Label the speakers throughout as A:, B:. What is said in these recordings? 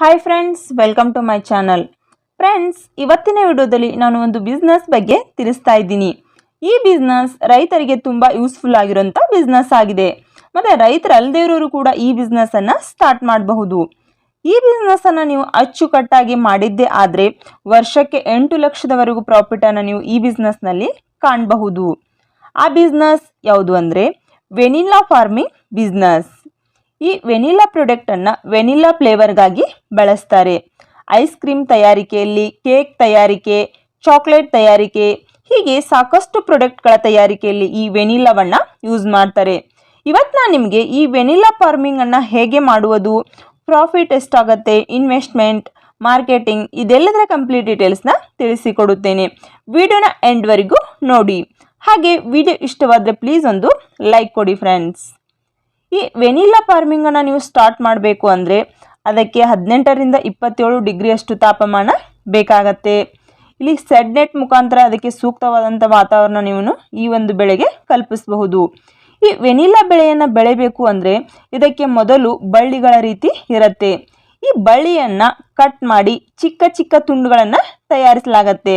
A: Hi friends welcome to my channel friends ಇವತ್ತಿನ ವಿಡಿಯೋದಲ್ಲಿ ನಾನು ಒಂದು ಬಿಸ್ನೆಸ್ ಬಗ್ಗೆ ತಿಳಿಸ್ತಾ ಇದ್ದೀನಿ. ಈ ಬಿಸ್ನೆಸ್ ರೈತರಿಗೆ ತುಂಬ ಯೂಸ್ಫುಲ್ ಆಗಿರುವಂಥ ಬಿಸ್ನೆಸ್ ಆಗಿದೆ. ಮತ್ತು ರೈತರು ಅಲ್ಲದೇ ಇರೋರು ಕೂಡ ಈ ಬಿಸ್ನೆಸ್ಸನ್ನು ಸ್ಟಾರ್ಟ್ ಮಾಡಬಹುದು. ಈ ಬಿಸ್ನೆಸ್ಸನ್ನು ನೀವು ಅಚ್ಚುಕಟ್ಟಾಗಿ ಮಾಡಿದ್ದೇ ಆದರೆ ವರ್ಷಕ್ಕೆ ಎಂಟು ಲಕ್ಷದವರೆಗೂ ಪ್ರಾಫಿಟನ್ನು ನೀವು ಈ ಬಿಸ್ನೆಸ್ನಲ್ಲಿ ಕಾಣಬಹುದು. ಆ ಬಿಸ್ನೆಸ್ ಯಾವುದು ಅಂದರೆ ವೆನಿಲ್ಲಾ ಫಾರ್ಮಿಂಗ್ ಬಿಸ್ನೆಸ್ ಈ ವೆನಿಲಾ ಪ್ರಾಡಕ್ಟನ್ನು ವೆನಿಲಾ ಫ್ಲೇವರ್ಗಾಗಿ ಬಳಸ್ತಾರೆ. ಐಸ್ ಕ್ರೀಮ್ ತಯಾರಿಕೆಯಲ್ಲಿ, ಕೇಕ್ ತಯಾರಿಕೆ, ಚಾಕ್ಲೇಟ್ ತಯಾರಿಕೆ, ಹೀಗೆ ಸಾಕಷ್ಟು ಪ್ರಾಡಕ್ಟ್ಗಳ ತಯಾರಿಕೆಯಲ್ಲಿ ಈ ವೆನಿಲಾವನ್ನು ಯೂಸ್ ಮಾಡ್ತಾರೆ. ಇವತ್ತು ನಾನು ನಿಮಗೆ ಈ ವೆನಿಲಾ ಫಾರ್ಮಿಂಗನ್ನು ಹೇಗೆ ಮಾಡುವುದು, ಪ್ರಾಫಿಟ್ ಎಷ್ಟಾಗುತ್ತೆ, ಇನ್ವೆಸ್ಟ್ಮೆಂಟ್, ಮಾರ್ಕೆಟಿಂಗ್ ಇದೆಲ್ಲದರ ಕಂಪ್ಲೀಟ್ ಡೀಟೇಲ್ಸ್ನ ತಿಳಿಸಿಕೊಡುತ್ತೇನೆ. ವಿಡಿಯೋನ ಎಂಡ್ವರೆಗೂ ನೋಡಿ. ಹಾಗೆ ವಿಡಿಯೋ ಇಷ್ಟವಾದರೆ ಪ್ಲೀಸ್ ಒಂದು ಲೈಕ್ ಕೊಡಿ ಫ್ರೆಂಡ್ಸ್. ಈ ವೆನಿಲಾ ಫಾರ್ಮಿಂಗನ್ನು ನೀವು ಸ್ಟಾರ್ಟ್ ಮಾಡಬೇಕು ಅಂದರೆ ಅದಕ್ಕೆ ಹದಿನೆಂಟರಿಂದ ಇಪ್ಪತ್ತೇಳು ಡಿಗ್ರಿಯಷ್ಟು ತಾಪಮಾನ ಬೇಕಾಗತ್ತೆ. ಇಲ್ಲಿ ಸೆಡ್ ನೆಟ್ ಮುಖಾಂತರ ಅದಕ್ಕೆ ಸೂಕ್ತವಾದಂಥ ವಾತಾವರಣ ನೀವು ಈ ಒಂದು ಬೆಳೆಗೆ ಕಲ್ಪಿಸಬಹುದು. ಈ ವೆನಿಲಾ ಬೆಳೆಯನ್ನು ಬೆಳೆಯಬೇಕು ಅಂದರೆ ಇದಕ್ಕೆ ಮೊದಲು ಬಳ್ಳಿಗಳ ರೀತಿ ಇರುತ್ತೆ. ಈ ಬಳ್ಳಿಯನ್ನು ಕಟ್ ಮಾಡಿ ಚಿಕ್ಕ ಚಿಕ್ಕ ತುಂಡುಗಳನ್ನು ತಯಾರಿಸಲಾಗತ್ತೆ.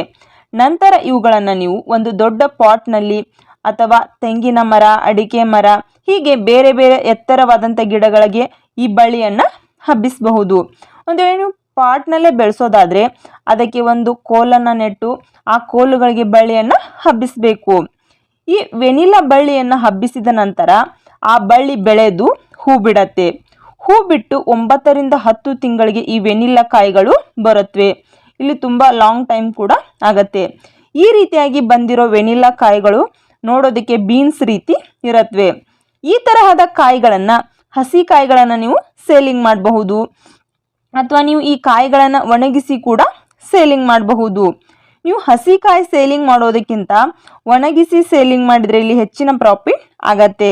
A: ನಂತರ ಇವುಗಳನ್ನು ನೀವು ಒಂದು ದೊಡ್ಡ ಪಾಟ್ನಲ್ಲಿ ಅಥವಾ ತೆಂಗಿನ ಮರ, ಅಡಿಕೆ ಮರ, ಹೀಗೆ ಬೇರೆ ಬೇರೆ ಎತ್ತರವಾದಂಥ ಗಿಡಗಳಿಗೆ ಈ ಬಳ್ಳಿಯನ್ನು ಹಬ್ಬಿಸಬಹುದು. ಒಂದು ನೀವು ಪಾಟ್ನಲ್ಲೇ ಬೆಳೆಸೋದಾದರೆ ಅದಕ್ಕೆ ಒಂದು ಕೋಲನ್ನು ನೆಟ್ಟು ಆ ಕೋಲುಗಳಿಗೆ ಬಳ್ಳಿಯನ್ನು ಹಬ್ಬಿಸಬೇಕು. ಈ ವೆನಿಲಾ ಬಳ್ಳಿಯನ್ನು ಹಬ್ಬಿಸಿದ ನಂತರ ಆ ಬಳ್ಳಿ ಬೆಳೆದು ಹೂ ಬಿಡತ್ತೆ. ಹೂ ಬಿಟ್ಟು ಒಂಬತ್ತರಿಂದ ಹತ್ತು ತಿಂಗಳಿಗೆ ಈ ವೆನಿಲಾ ಕಾಯಿಗಳು ಬರುತ್ತವೆ ಇಲ್ಲಿ ತುಂಬ ಲಾಂಗ್ ಟೈಮ್ ಕೂಡ ಆಗತ್ತೆ. ಈ ರೀತಿಯಾಗಿ ಬಂದಿರೋ ವೆನಿಲಾ ಕಾಯಿಗಳು ನೋಡೋದಕ್ಕೆ ಬೀನ್ಸ್ ರೀತಿ ಇರತ್ವೆ. ಈ ತರಹದ ಕಾಯಿಗಳನ್ನು, ಹಸಿ ಕಾಯಿಗಳನ್ನು ನೀವು ಸೇಲಿಂಗ್ ಮಾಡಬಹುದು. ಅಥವಾ ನೀವು ಈ ಕಾಯಿಗಳನ್ನು ಒಣಗಿಸಿ ಕೂಡ ಸೇಲಿಂಗ್ ಮಾಡಬಹುದು. ನೀವು ಹಸಿ ಕಾಯಿ ಸೇಲಿಂಗ್ ಮಾಡೋದಕ್ಕಿಂತ ಒಣಗಿಸಿ ಸೇಲಿಂಗ್ ಮಾಡಿದರೆ ಇಲ್ಲಿ ಹೆಚ್ಚಿನ ಪ್ರಾಫಿಟ್ ಆಗತ್ತೆ.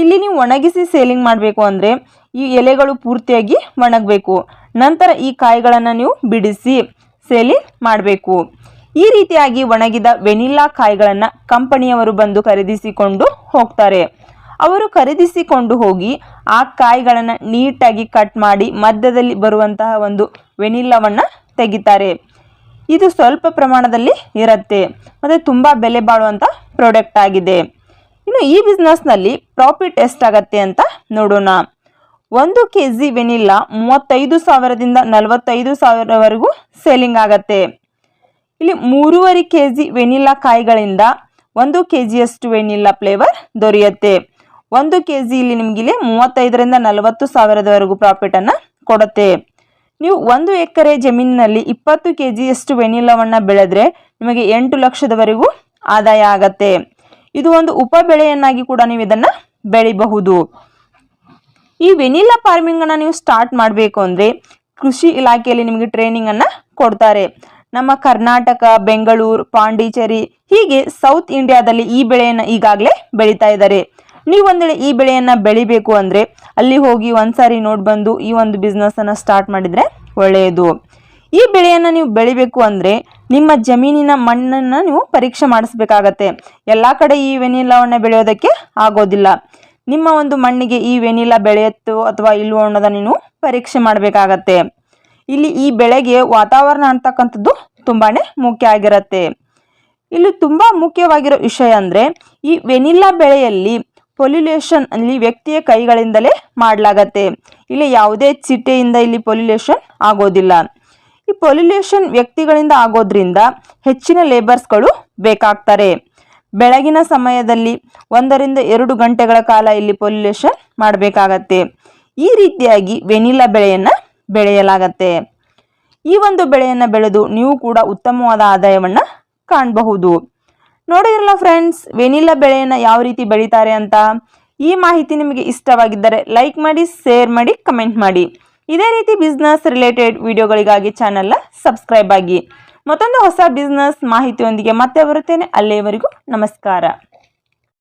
A: ಇಲ್ಲಿ ನೀವು ಒಣಗಿಸಿ ಸೇಲಿಂಗ್ ಮಾಡಬೇಕು ಅಂದರೆ ಈ ಎಲೆಗಳು ಪೂರ್ತಿಯಾಗಿ ಒಣಗಬೇಕು. ನಂತರ ಈ ಕಾಯಿಗಳನ್ನು ನೀವು ಬಿಡಿಸಿ ಸೇಲಿಂಗ್ ಮಾಡಬೇಕು. ಈ ರೀತಿಯಾಗಿ ಒಣಗಿದ ವೆನಿಲ್ಲಾ ಕಾಯಿಗಳನ್ನು ಕಂಪನಿಯವರು ಬಂದು ಖರೀದಿಸಿಕೊಂಡು ಹೋಗ್ತಾರೆ. ಅವರು ಖರೀದಿಸಿಕೊಂಡು ಹೋಗಿ ಆ ಕಾಯಿಗಳನ್ನು ನೀಟಾಗಿ ಕಟ್ ಮಾಡಿ ಮಧ್ಯದಲ್ಲಿ ಬರುವಂತಹ ಒಂದು ವೆನಿಲ್ಲವನ್ನು ತೆಗಿತಾರೆ. ಇದು ಸ್ವಲ್ಪ ಪ್ರಮಾಣದಲ್ಲಿ ಇರುತ್ತೆ. ಮತ್ತು ತುಂಬ ಬೆಲೆ ಬಾಳುವಂಥ ಪ್ರಾಡಕ್ಟ್ ಆಗಿದೆ. ಇನ್ನು ಈ ಬಿಸ್ನೆಸ್ನಲ್ಲಿ ಪ್ರಾಫಿಟ್ ಎಷ್ಟಾಗತ್ತೆ ಅಂತ ನೋಡೋಣ. ಒಂದು ಕೆ ಜಿ ವೆನಿಲ್ಲಾ ಮೂವತ್ತೈದು ಸಾವಿರದಿಂದ ನಲವತ್ತೈದು ಸಾವಿರವರೆಗೂ ಸೇಲಿಂಗ್ ಆಗತ್ತೆ. ಇಲ್ಲಿ ಮೂರುವರೆ ಕೆ ಜಿ ವೆನಿಲ್ಲಾ ಕಾಯಿಗಳಿಂದ ಒಂದು ಕೆ ಜಿಯಷ್ಟು ವೆನಿಲ್ಲಾ ಫ್ಲೇವರ್ ದೊರೆಯುತ್ತೆ. ಒಂದು ಕೆ ಜಿ ಇಲ್ಲಿ ನಿಮಗೆ ಇಲ್ಲಿ ಮೂವತ್ತೈದರಿಂದ ನಲವತ್ತು ಸಾವಿರದವರೆಗೂ ಪ್ರಾಫಿಟನ್ನು ಕೊಡುತ್ತೆ. ನೀವು ಒಂದು ಎಕರೆ ಜಮೀನಿನಲ್ಲಿ ಇಪ್ಪತ್ತು ಕೆ ಜಿಯಷ್ಟು ವೆನಿಲಾವನ್ನು ಬೆಳೆದ್ರೆ ನಿಮಗೆ ಎಂಟು ಲಕ್ಷದವರೆಗೂ ಆದಾಯ ಆಗತ್ತೆ. ಇದು ಒಂದು ಉಪ ಬೆಳೆಯನ್ನಾಗಿ ಕೂಡ ನೀವು ಇದನ್ನು ಬೆಳಿಬಹುದು. ಈ ವೆನಿಲಾ ಫಾರ್ಮಿಂಗನ್ನು ನೀವು ಸ್ಟಾರ್ಟ್ ಮಾಡಬೇಕು ಅಂದರೆ ಕೃಷಿ ಇಲಾಖೆಯಲ್ಲಿ ನಿಮಗೆ ಟ್ರೈನಿಂಗನ್ನು ಕೊಡ್ತಾರೆ. ನಮ್ಮ ಕರ್ನಾಟಕ, ಬೆಂಗಳೂರು, ಪಾಂಡಿಚೇರಿ ಹೀಗೆ ಸೌತ್ ಇಂಡಿಯಾದಲ್ಲಿ ಈ ಬೆಳೆಯನ್ನು ಈಗಾಗಲೇ ಬೆಳೀತಾ ಇದ್ದಾರೆ. ನೀವು ಒಂದೇಳೆ ಈ ಬೆಳೆಯನ್ನು ಬೆಳಿಬೇಕು ಅಂದರೆ ಅಲ್ಲಿ ಹೋಗಿ ಒಂದ್ಸಾರಿ ನೋಡಿ ಬಂದು ಈ ಒಂದು ಬಿಸ್ನೆಸ್ಸನ್ನು ಸ್ಟಾರ್ಟ್ ಮಾಡಿದರೆ ಒಳ್ಳೆಯದು. ಈ ಬೆಳೆಯನ್ನು ನೀವು ಬೆಳಿಬೇಕು ಅಂದರೆ ನಿಮ್ಮ ಜಮೀನಿನ ಮಣ್ಣನ್ನು ನೀವು ಪರೀಕ್ಷೆ ಮಾಡಿಸ್ಬೇಕಾಗತ್ತೆ. ಎಲ್ಲ ಕಡೆ ಈ ವೆನಿಲಾವನ್ನು ಬೆಳೆಯೋದಕ್ಕೆ ಆಗೋದಿಲ್ಲ. ನಿಮ್ಮ ಒಂದು ಮಣ್ಣಿಗೆ ಈ ವೆನಿಲಾ ಬೆಳೆಯುತ್ತೋ ಅಥವಾ ಇಲ್ಲವೋ ಅನ್ನೋದನ್ನು ನೀವು ಪರೀಕ್ಷೆ ಮಾಡಬೇಕಾಗತ್ತೆ. ಇಲ್ಲಿ ಈ ಬೆಳೆಗೆ ವಾತಾವರಣ ಅಂತಕ್ಕಂಥದ್ದು ತುಂಬಾ ಮುಖ್ಯ ಆಗಿರುತ್ತೆ. ಇಲ್ಲಿ ತುಂಬ ಮುಖ್ಯವಾಗಿರೋ ವಿಷಯ ಅಂದರೆ ಈ ವೆನಿಲ್ಲಾ ಬೆಳೆಯಲ್ಲಿ ಪೊಲ್ಯುಲೇಷನ್ ಅಲ್ಲಿ ವ್ಯಕ್ತಿಯ ಕೈಗಳಿಂದಲೇ ಮಾಡಲಾಗತ್ತೆ. ಇಲ್ಲಿ ಯಾವುದೇ ಚಿಟ್ಟೆಯಿಂದ ಇಲ್ಲಿ ಪೊಲ್ಯುಲೇಷನ್ ಆಗೋದಿಲ್ಲ. ಈ ಪೊಲ್ಯುಲೇಷನ್ ವ್ಯಕ್ತಿಗಳಿಂದ ಆಗೋದ್ರಿಂದ ಹೆಚ್ಚಿನ ಲೇಬರ್ಸ್ಗಳು ಬೇಕಾಗ್ತಾರೆ. ಬೆಳಗಿನ ಸಮಯದಲ್ಲಿ ಒಂದರಿಂದ ಎರಡು ಗಂಟೆಗಳ ಕಾಲ ಇಲ್ಲಿ ಪೊಲ್ಯುಲೇಷನ್ ಮಾಡಬೇಕಾಗತ್ತೆ. ಈ ರೀತಿಯಾಗಿ ವೆನಿಲಾ ಬೆಳೆಯನ್ನು ಬೆಳೆಯಲಾಗತ್ತೆ. ಈ ಒಂದು ಬೆಳೆಯನ್ನು ಬೆಳೆದು ನೀವು ಕೂಡ ಉತ್ತಮವಾದ ಆದಾಯವನ್ನು ಕಾಣಬಹುದು. ನೋಡಿದ್ರಲ್ಲ ಫ್ರೆಂಡ್ಸ್ ವೆನಿಲಾ ಬೆಳೆಯನ್ನು ಯಾವ ರೀತಿ ಬೆಳೀತಾರೆ ಅಂತ? ಈ ಮಾಹಿತಿ ನಿಮಗೆ ಇಷ್ಟವಾಗಿದ್ದರೆ ಲೈಕ್ ಮಾಡಿ ಶೇರ್ ಮಾಡಿ ಕಮೆಂಟ್ ಮಾಡಿ. ಇದೇ ರೀತಿ ಬಿಸ್ನೆಸ್ ರಿಲೇಟೆಡ್ ವಿಡಿಯೋಗಳಿಗಾಗಿ ಚಾನಲ್ನ ಸಬ್ಸ್ಕ್ರೈಬ್ ಆಗಿ. ಮತ್ತೊಂದು ಹೊಸ ಬಿಸ್ನೆಸ್ ಮಾಹಿತಿಯೊಂದಿಗೆ ಮತ್ತೆ ಬರುತ್ತೇನೆ. ಅಲ್ಲಿಯವರೆಗೂ ನಮಸ್ಕಾರ.